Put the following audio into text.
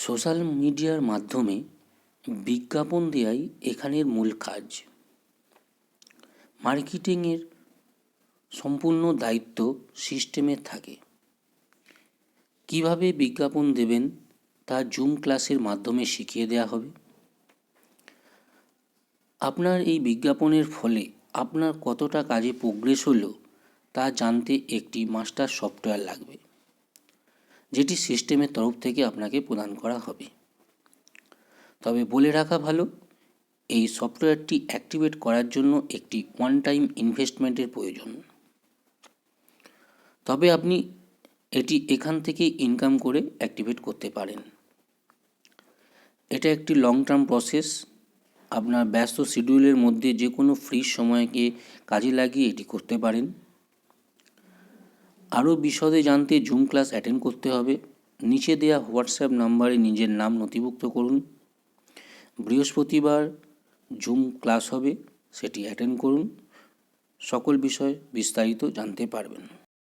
Social মিডিয়ার মাধ্যমে বিজ্ঞাপন দেওয়াই এখানের মূল কাজ। মার্কেটিংয়ের সম্পূর্ণ দায়িত্ব সিস্টেমের থাকে। কীভাবে বিজ্ঞাপন দেবেন তা জুম ক্লাসের মাধ্যমে শিখিয়ে দেওয়া হবে। আপনার এই বিজ্ঞাপনের ফলে আপনার কতটা কাজে প্রোগ্রেস হলো তা জানতে একটি মাস্টার সফটওয়্যার লাগবে। যেটি সিস্টেমের তরফ থেকে আপনাকে প্রদান করা হবে। তবে বলে রাখা ভালো, এই সফটওয়্যারটি অ্যাক্টিভেট করার জন্য একটি ওয়ান টাইম ইনভেস্টমেন্টের প্রয়োজন। তবে আপনি এটি এখান থেকে ইনকাম করে অ্যাক্টিভেট করতে পারেন। এটা একটি লং টার্ম প্রসেস আপনার ব্যস্ত শিডিউলের মধ্যে যে কোনো ফ্রি সময়কে কাজে লাগিয়ে এটি করতে পারেন। আরও বিশদে জানতে জুম ক্লাস অ্যাটেন্ড করতে হবে। নিচে দেওয়া হোয়াটসঅ্যাপ নাম্বারে নিজের নাম নথিভুক্ত করুন। বৃহস্পতিবার জুম ক্লাস হবে, সেটি অ্যাটেন্ড করুন। সকল বিষয় বিস্তারিত জানতে পারবেন।